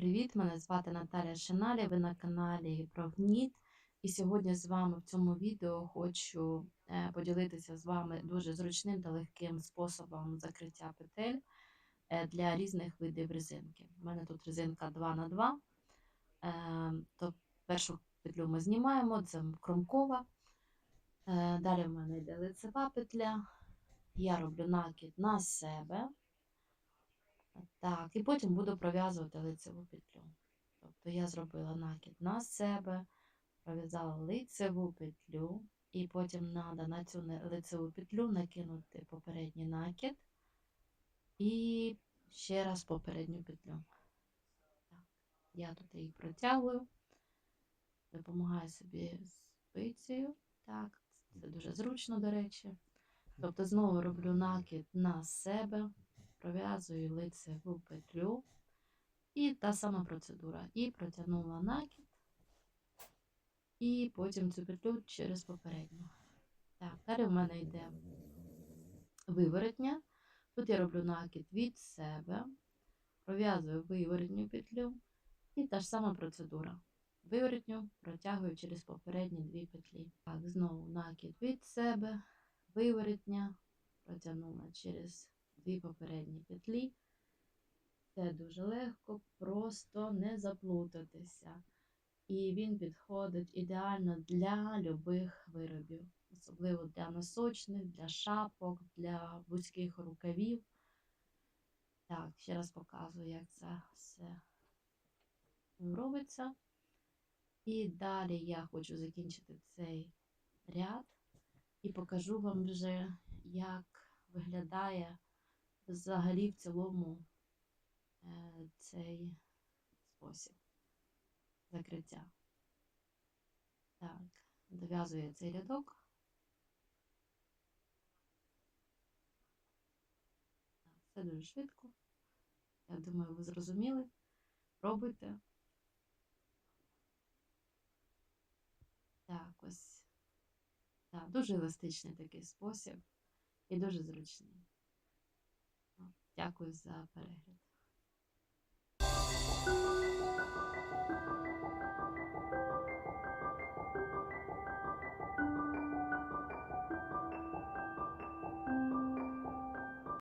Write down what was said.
привіт! Мене звати Наталя Шиналя, ви на каналі Прогніт. І сьогодні з вами в цьому відео хочу е, поділитися з вами дуже зручним та легким способом закриття петель е, для різних видів резинки. У мене тут резинка 2х2. Е, То першу петлю ми знімаємо, це кромкова. Далі в мене йде лицева петля. Я роблю накид на себе. Так, і потім буду пров'язувати лицеву петлю. Тобто я зробила накид на себе, пров'язала лицеву петлю, і потім треба на цю лицеву петлю накинути попередній накид і ще раз попередню петлю. Так, я тут її протягую, допомагаю собі спицею. Так, це дуже зручно, до речі. Тобто знову роблю накид на себе, пров'язую лицеву петлю. І та сама процедура. І протягнула накид, і потім цю петлю через попередню. Так, далі в мене йде виворотня. Тут я роблю накид від себе, пров'язую виворотню петлю, і та ж сама процедура. Виворотню протягую через попередні дві петлі. Так, знову накид від себе, виворотня, протягнула через дві попередні петлі. Це дуже легко, просто не заплутатися. І він підходить ідеально для любих виробів, особливо для носочних, для шапок, для вузьких рукавів. Так, ще раз показую, як це все робиться. І далі я хочу закінчити цей ряд і покажу вам вже, як виглядає взагалі в цілому е, цей спосіб закриття. Так, дов'язую цей рядок. Все дуже швидко. Я думаю, ви зрозуміли. Пробуйте. Так, ось. Так, дуже еластичний такий спосіб і дуже зручний. Дякую за перегляд.